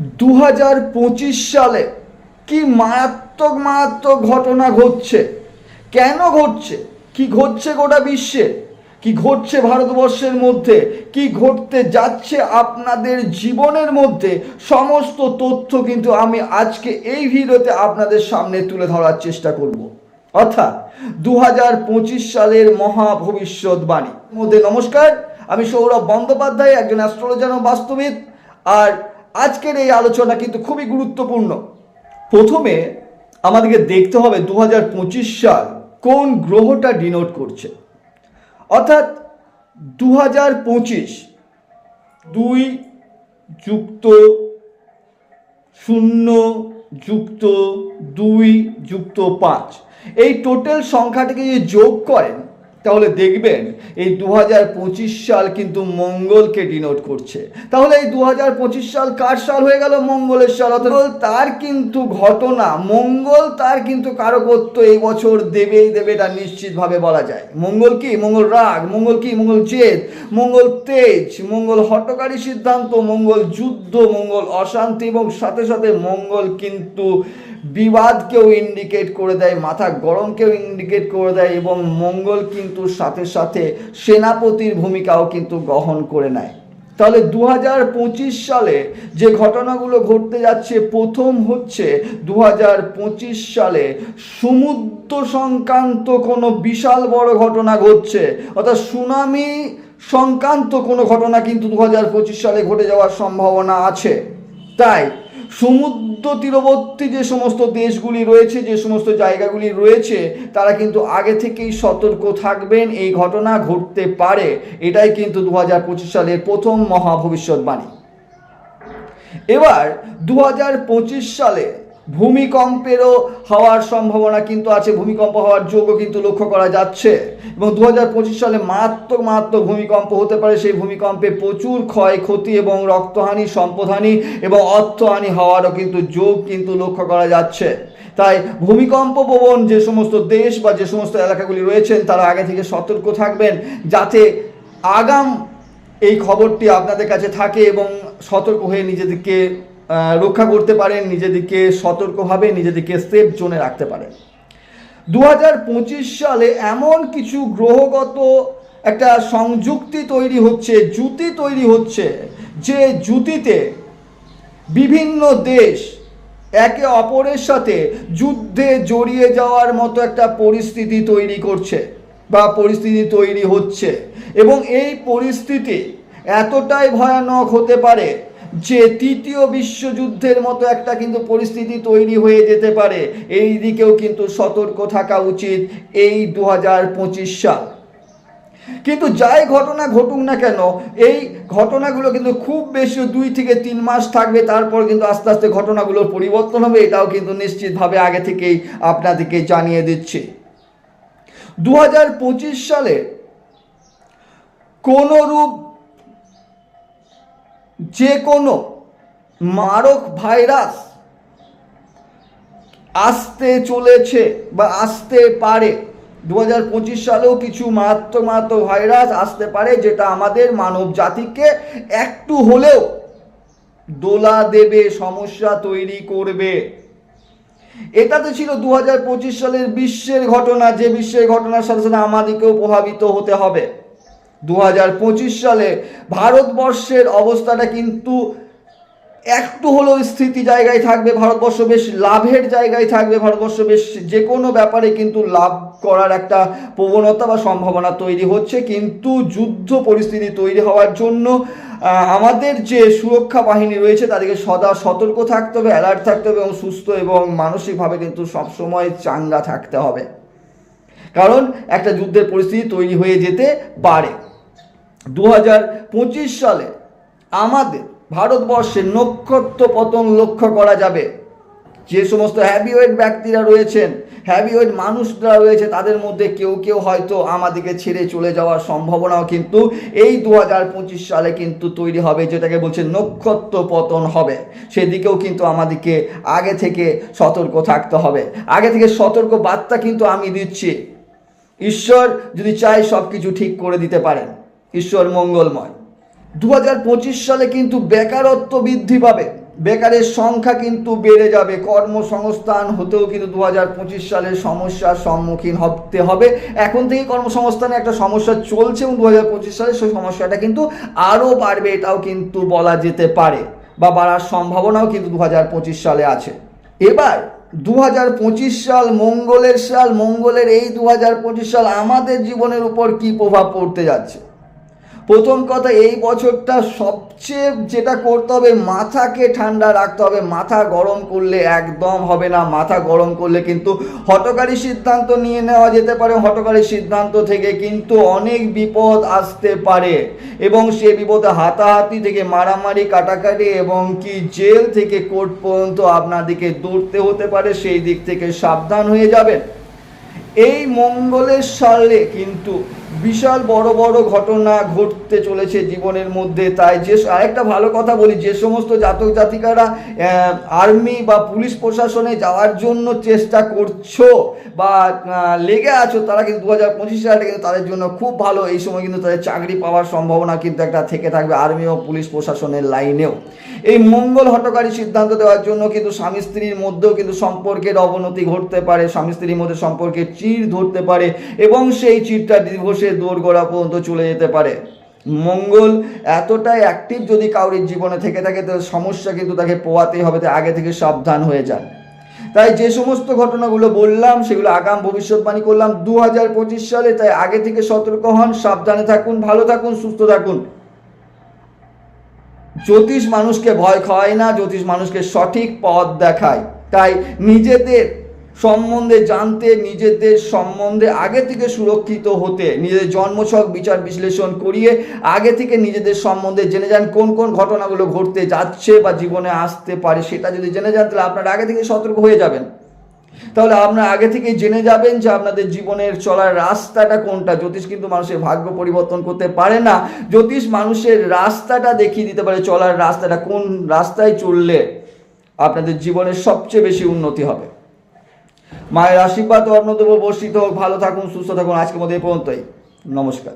দু হাজার পঁচিশ সালে কি মারাত্মক মারাত্মক ঘটনা ঘটছে? কেন ঘটছে? কি ঘটছে গোটা বিশ্বে? কি ঘটছে ভারতবর্ষের মধ্যে? কি ঘটতে যাচ্ছে আপনাদের জীবনের মধ্যে? সমস্ত তথ্য কিন্তু আমি আজকে এই ভিডিওতে আপনাদের সামনে তুলে ধরার চেষ্টা করব। অর্থাৎ দু হাজার পঁচিশ সালের মহা ভবিষ্যৎবাণী মধ্যে নমস্কার। আমি সৌরভ বন্দ্যোপাধ্যায়, একজন অ্যাস্ট্রোলজার ও বাস্তবিক আর আজকের এই আলোচনা কিন্তু খুবই গুরুত্বপূর্ণ। প্রথমে আমাদেরকে দেখতে হবে দু হাজার পঁচিশ সাল কোন গ্রহটা ডিনোট করছে। অর্থাৎ দু হাজার পঁচিশ দুই যুক্ত শূন্য যুক্ত দুই যুক্ত পাঁচ। এই টোটাল সংখ্যাটিকে যদি যোগ করেন তাহলে দেখবেন এই দু হাজার পঁচিশ সাল কিন্তু মঙ্গলকে ডিনোট করছে। তাহলে এই দু হাজার পঁচিশ সাল কার সাল হয়ে গেল? মঙ্গলের সাল। অর্থাৎ তার কিন্তু ঘটনা, মঙ্গল তার কিন্তু কারকত্ব এই বছর দেবেই দেবে এটা নিশ্চিতভাবে বলা যায়। মঙ্গল কি? মঙ্গল রাগ, মঙ্গল কি? মঙ্গল জেদ, মঙ্গল তেজ, মঙ্গল হটকারী সিদ্ধান্ত, মঙ্গল যুদ্ধ, মঙ্গল অশান্তি এবং সাথে সাথে মঙ্গল কিন্তু বিবাদকেও ইন্ডিকেট করে দেয়, মাথা গরমকেও ইন্ডিকেট করে দেয় এবং মঙ্গল কিন্তু সাথে সাথে সেনাপতির ভূমিকাও কিন্তু গ্রহণ করে নেয়। তাহলে দু হাজার পঁচিশ সালে যে ঘটনাগুলো ঘটতে যাচ্ছে, প্রথম হচ্ছে দু হাজার পঁচিশ সালে সমুদ্র সংক্রান্ত কোনো বিশাল বড় ঘটনা ঘটছে, অর্থাৎ সুনামি সংক্রান্ত কোনো ঘটনা কিন্তু দু হাজার পঁচিশ সালে ঘটে যাওয়ার সম্ভাবনা আছে। তাই সমুদ্র তীরবর্তী যে সমস্ত দেশগুলি রয়েছে, যে সমস্ত জায়গাগুলি রয়েছে, তারা কিন্তু আগে থেকেই সতর্ক থাকবেন, এই ঘটনা ঘটতে পারে। এটাই কিন্তু দু হাজার পঁচিশ সালের প্রথম মহা ভবিষ্যৎবাণী এবার দু হাজার পঁচিশ সালে ভূমিকম্পেরও হওয়ার সম্ভাবনা কিন্তু আছে, ভূমিকম্প হওয়ার যোগও কিন্তু লক্ষ্য করা যাচ্ছে। এবং দু হাজার পঁচিশ সালে মারাত্মক মারাত্মক ভূমিকম্প হতে পারে, সেই ভূমিকম্পে প্রচুর ক্ষয়ক্ষতি এবং রক্তহানি, সম্পদহানি এবং অর্থহানি হওয়ারও কিন্তু যোগ কিন্তু লক্ষ্য করা যাচ্ছে। তাই ভূমিকম্প প্রবণ যে সমস্ত দেশ বা যে সমস্ত এলাকাগুলি রয়েছেন, তারা আগে থেকে সতর্ক থাকবেন যাতে আগাম এই খবরটি আপনাদের কাছে থাকে এবং সতর্ক হয়ে নিজেদেরকে রক্ষা করতে পারেন, নিজেদেরকে সতর্কভাবে নিজেদেরকে সেফ জোনে রাখতে পারেন। দু হাজার পঁচিশ সালে এমন কিছু গ্রহগত একটা সংযুক্তি তৈরি হচ্ছে, জুতি তৈরি হচ্ছে, যে জুতিতে বিভিন্ন দেশ একে অপরের সাথে যুদ্ধে জড়িয়ে যাওয়ার মতো একটা পরিস্থিতি তৈরি করছে বা পরিস্থিতি তৈরি হচ্ছে। এবং এই পরিস্থিতি এতটাই ভয়ানক হতে পারে যে তৃতীয় বিশ্বযুদ্ধের মতো একটা কিন্তু পরিস্থিতি তৈরি হয়ে যেতে পারে। এই দিকেও কিন্তু সতর্ক থাকা উচিত এই দু হাজার পঁচিশ সাল। কিন্তু যাই ঘটনা ঘটুক না কেন, এই ঘটনাগুলো কিন্তু খুব বেশি দুই থেকে তিন মাস থাকবে, তারপর কিন্তু আস্তে আস্তে ঘটনাগুলোর পরিবর্তন হবে, এটাও কিন্তু নিশ্চিতভাবে আগে থেকেই আপনাদেরকে জানিয়ে দিচ্ছি। দু হাজার পঁচিশ সালে কোনো রূপ যে কোনো মারক ভাইরাস আসতে চলেছে বা আসতে পারে দু হাজার পঁচিশ সালেও কিছু মারাত্মক মারাত্মক ভাইরাস আসতে পারে যেটা আমাদের মানব জাতিকে একটু হলেও দোলা দেবে, সমস্যা তৈরি করবে। এটা তো ছিল দু হাজার পঁচিশ সালের বিশ্বের ঘটনা, যে বিশ্বের ঘটনার সাথে সাথে আমাদেরকেও প্রভাবিত হতে হবে। দু হাজার পঁচিশ সালে ভারতবর্ষের অবস্থাটা কিন্তু একটু হলেও স্থিতি জায়গায় থাকবে, ভারতবর্ষ বেশ লাভের জায়গায় থাকবে, ভারতবর্ষ বেশ যে কোনো ব্যাপারে কিন্তু লাভ করার একটা প্রবণতা বা সম্ভাবনা তৈরি হচ্ছে। কিন্তু যুদ্ধ পরিস্থিতি তৈরি হওয়ার জন্য আমাদের যে সুরক্ষা বাহিনী রয়েছে, তাদেরকে সদা সতর্ক থাকতে হবে অ্যালার্ট থাকতে হবে এবং সুস্থ এবং মানসিকভাবে কিন্তু সবসময় চাঙ্গা থাকতে হবে। কারণ একটা যুদ্ধের পরিস্থিতি তৈরি হয়ে যেতে পারে। দু হাজার পঁচিশ সালে আমাদের ভারতবর্ষে নক্ষত্র পতন লক্ষ্য করা যাবে। যে সমস্ত হ্যাবিওয়েড ব্যক্তিরা রয়েছেন হ্যাবিওয়েড মানুষরা রয়েছে, তাদের মধ্যে কেউ কেউ হয়তো আমাদেরকে ছেড়ে চলে যাওয়ার সম্ভাবনাও কিন্তু এই দু হাজার পঁচিশ সালে কিন্তু তৈরি হবে, যেটাকে বলছে নক্ষত্র পতন হবে। সেদিকেও কিন্তু আমাদেরকে আগে থেকে সতর্ক থাকতে হবে। আগে থেকে সতর্ক বার্তা কিন্তু আমি দিচ্ছি। ঈশ্বর যদি চায় সব কিছু ঠিক করে দিতে পারেন। ঈশ্বর মঙ্গলময়। দু হাজার পঁচিশ সালে কিন্তু বেকারত্ব বৃদ্ধি পাবে। বেকারের সংখ্যা কিন্তু বেড়ে যাবে। কর্মসংস্থান হতেও কিন্তু দু সালের সমস্যার সম্মুখীন হতে হবে। এখন থেকে কর্মসংস্থানে একটা সমস্যা চলছে এবং দু হাজার পঁচিশ সালে সেই সমস্যাটা কিন্তু আরও বাড়বে, এটাও কিন্তু বলা যেতে পারে বা বাড়ার সম্ভাবনাও কিন্তু দু হাজার পঁচিশ সালে আছে। এবার দু হাজার পঁচিশ সাল মঙ্গলের সাল, মঙ্গলের এই দু হাজার পঁচিশ সাল আমাদের জীবনের উপর কি প্রভাব পড়তে যাচ্ছে? প্রথম কথা, এই বছরটা সবচেয়ে যেটা করতে হবে, মাথাকে ঠান্ডা রাখতে হবে। মাথা গরম করলে একদম হবে না, মাথা গরম করলে কিন্তু হটকারী সিদ্ধান্ত নিয়ে নেওয়া যেতে পারে, হটকারী সিদ্ধান্ত থেকে কিন্তু অনেক বিপদ আসতে পারে। এবং সে বিপদে হাতাহাতি থেকে মারামারি, কাটাকাটি এবং কি জেল থেকে কোর্ট পর্যন্ত আপনাদেরকে দৌড়তে হতে পারে, সেই দিক থেকে সাবধান হয়ে যাবেন। এই মঙ্গলের সালে কিন্তু বিশাল বড় বড় ঘটনা ঘটতে চলেছে জীবনের মধ্যে। তাই যে আরেকটা ভালো কথা বলি, যে সমস্ত জাতক জাতিকারা আর্মি বা পুলিশ প্রশাসনে যাওয়ার জন্য চেষ্টা করছ বা লেগে আছো, তারা কিন্তু দু হাজার পঁচিশ সালটা কিন্তু তাদের জন্য খুব ভালো। এই সময় কিন্তু তাদের চাকরি পাওয়ার সম্ভাবনা কিন্তু একটা থেকে থাকবে আর্মি ও পুলিশ প্রশাসনের লাইনেও। এই মঙ্গল হটকারী সিদ্ধান্ত দেওয়ার জন্য কিন্তু স্বামী স্ত্রীর মধ্যেও কিন্তু সম্পর্কের অবনতি ঘটতে পারে, স্বামী স্ত্রীর মধ্যে সম্পর্কের চির ধরতে পারে এবং সেই চিরটা ডিভোর্সের দোরগোড়া পর্যন্ত চলে যেতে পারে। মঙ্গল এতটাই অ্যাক্টিভ যদি কাউরির জীবনে থেকে থাকে তো সমস্যা কিন্তু তাকে পোয়াতেই হবে, তাই আগে থেকে সাবধান হয়ে যান। তাই যে সমস্ত ঘটনাগুলো বললাম, সেগুলো আগাম ভবিষ্যৎবাণী করলাম। দু সালে তাই আগে থেকে সতর্ক হন, সাবধানে থাকুন, ভালো থাকুন, সুস্থ থাকুন। জ্যোতিষ মানুষকে ভয় খাওয়ায় না, জ্যোতিষ মানুষকে সঠিক পথ দেখায়। তাই নিজেদের সম্বন্ধে জানতে, নিজেদের সম্বন্ধে আগে থেকে সুরক্ষিত হতে, নিজেদের জন্মছক বিচার বিশ্লেষণ করিয়ে আগে থেকে নিজেদের সম্বন্ধে জেনে যান কোন কোন ঘটনাগুলো ঘটতে যাচ্ছে বা জীবনে আসতে পারে। সেটা যদি জেনে যান, তাহলে আপনারা আগে থেকে সতর্ক হয়ে যাবেন। তাহলে আপনারা আগে থেকেই জেনে যাবেন যে আপনাদের জীবনের চলার রাস্তাটা কোনটা। জ্যোতিষ কিন্তু মানুষের ভাগ্য পরিবর্তন করতে পারে না। জ্যোতিষ মানুষের রাস্তাটা দেখিয়ে দিতে পারে চলার রাস্তাটা কোন রাস্তায় চললে আপনাদের জীবনের সবচেয়ে বেশি উন্নতি হবে। মায়ের আশীর্বাদ ও বর্ষিত হোক ভালো থাকুন সুস্থ থাকুন আজকের মধ্যে এই পর্যন্তই। নমস্কার।